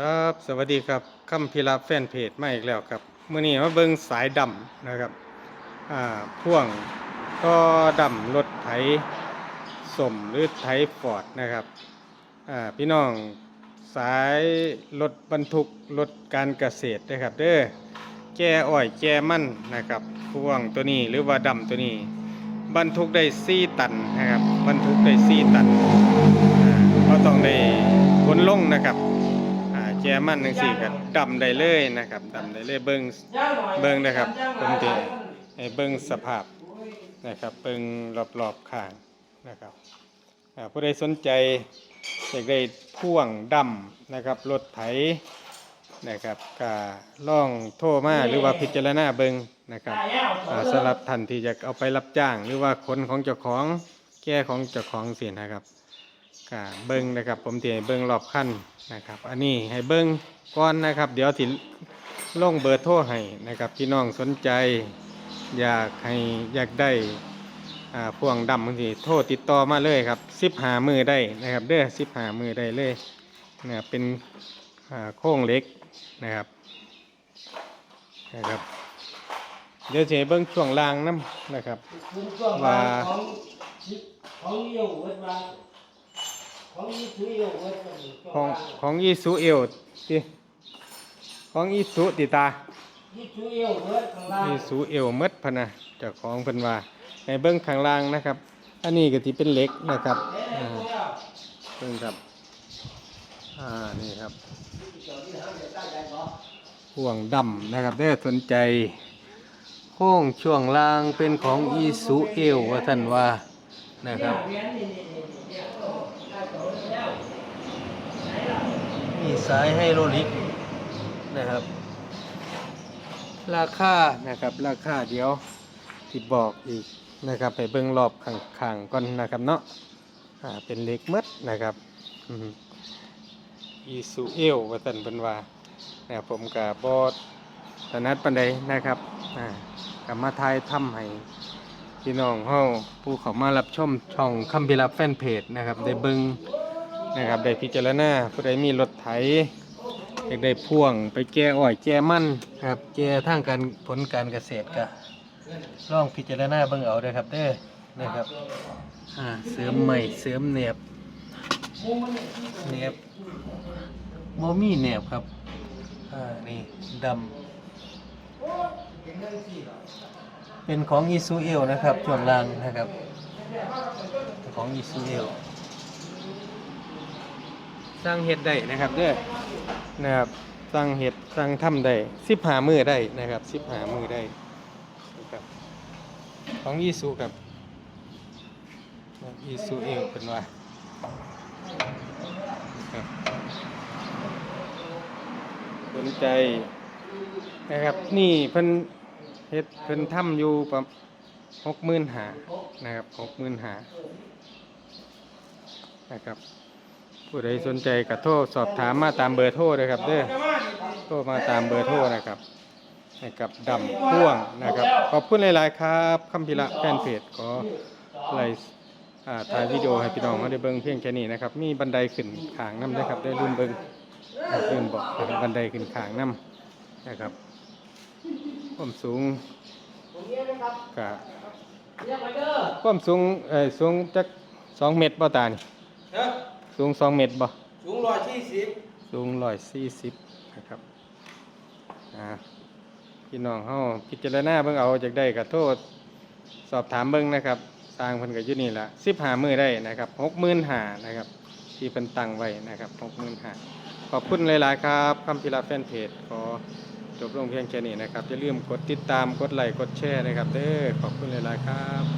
ครับสวัสดีครับคำพิลาแฟนเพจมาอีกแล้วครับเมื่อนี้มาเบิ่งสายดำนะครับอ่าพ่วงก็ดำรถไถสมหรือไถฟอร์ดนะครับอ่าพี่น้องสายรถบรรทุกรถการเกษตรนะครับเด้อแก่อ้อยแก่มั่นนะครับพ่วงตัวนี้หรือว่าดำตัวนี้ บรรทุกได้4ตันนะครับบรรทุกได้4ตันอ่าก็ต้องได้ขนลงนะครับ แจมันจังซี่ก็ดำได้เลยนะครับดำได้เลยเบิ่งเบิ่งนะครับผมสิให้เบิ่งสภาพนะครับเบิ่งรอบๆข้างนะครับผู้ใดสนใจอยากได้พ่วงดำนะครับรถไถนะครับก็ล่องโทรมาหรือว่าพิจารณาเบิงนะครับสำหรับท่านที่จะเอาไปรับจ้าง หรือว่าขนของเจ้าของแก่ของเจ้าของเสียนะครับ ก็เบิ้งนะครับ ผมที่ให้เบิ้งรอบขั้นนะครับ อันนี้ให้เบิ้งก่อนนะครับ เดี๋ยวสิลงเบอร์โทรให้นะครับพี่น้องสนใจ อยากให้อยากได้อ่าพวงดำบางทีโทรติดต่อมาเลยครับสิบหามือได้นะครับเด้อสิบหามือได้เลยนะครับเป็นอ่าโค้งเล็กนะครับนะครับ เดี๋ยวจะให้เบิ้งช่วงล่างน้ำนะครับว่าของ ของอยู่เว้ยว่าของยี่สุอยู่เว้ยของของอีซูเอลติของอีซูติตายี่สุอยู่เว้ยข้างล่างอีซูเอลหมดพะนะเจ้าของเพิ่นว่าให้เบิ่งข้างล่างนะครับ อันนี้ก็สิเป็นเหล็กนะครับอ่าเบิ่งครับอ่านี่ครับห่วงดำนะครับได้อสนใจโค้งช่วงล่างเป็นของอีซูเอลว่าท่านว่า นะครับมีสายให้โรลิกนะครับ ราคานะครับราคาเดี๋ยวที่บอกอีกนะครับไปเบิ่งรอบข้างๆก่อนนะครับเนาะอ่าเป็นเล็กมัดนะครับอีซูเอลว่าสันเป็นว่านะผมกับบอดถนัดปันใดนะครับอ่ากับมาทายทำให้ พี่น้องเฮาผู้เขามารับชมช่องคำพิรับแฟนเพจนะครับได้เบิงนะครับได้พิจารณาผู้ใดมีรถไถอยากได้พ่วงไปแก้อ้อยแก้มั่นครับแก้ทางการผลการเกษตรก็ลองพิจารณาเบิ่งเอาเด้อครับเด้อนะครับอ่าเสริมใหม่เสริมเนบเนบโมมี่เนบครับอ่านี่ดำ เป็นของอีซูเอลนะครับช่วงล่างนะครับ ของอีซูเอลสร้างเห็ดได้นะครับเด้อนะครับสร้างเห็ดสร้างถ้ำได้สิบหามือได้นะครับสิบหามือได้นะครับของยีสุกับยีสุเอลเป็นว่าครับสนใจนะครับนี่เพิ่น เฮ็ดเพิ่นถ้ำอยู่ประหกหมื่นหานะครับหกหมื่นหานะครับ ผู้ใดสนใจก็โทรสอบถามมาตามเบอร์โทรเลยครับเด้อโทรมาตามเบอร์โทรนะครับนะครับดำพ่วงนะครับ ขอบคุณหลาย ๆ ครับคำพิระแฟนเพจขอไลฟ์อ่าถ่ายวิดีโอให้พี่น้องมาได้เบิ่งเพียงแค่นี้นะครับ มีบันไดขึ้นขางน้ำนะครับ ได้ลืมเบิ่งครับลืมบอกนะครับบันไดขึ้นขางน้ำนะครับ ความสูงกะเรียกไปเด้อความสูงเอ่อสูงจักสองเมตรบ่ตานี่เด้อสูงสองเมตรบ่สูงร้อยยี่สิบสูงร้อยสี่สิบนะครับอ่าพี่น้องเฮาพิจารณาเบิ่งเอาจากได้ก็โทษ สอบถามเบิ่งนะครับสร้างเพิ่นก็อยู่นี่ละสิบหามือได้นะครับหกหมื่นหานะครับ ที่เพิ่นตั้งไว้นะครับหกหมื่นหาขอบคุณหลาย ๆ ครับคำพิลาแฟนเพจขอ จบลงเพียงแค่นี้นะครับอย่าลืมกดติดตามกดไลค์กดแชร์นะครับเด้อขอบคุณหลายๆครับ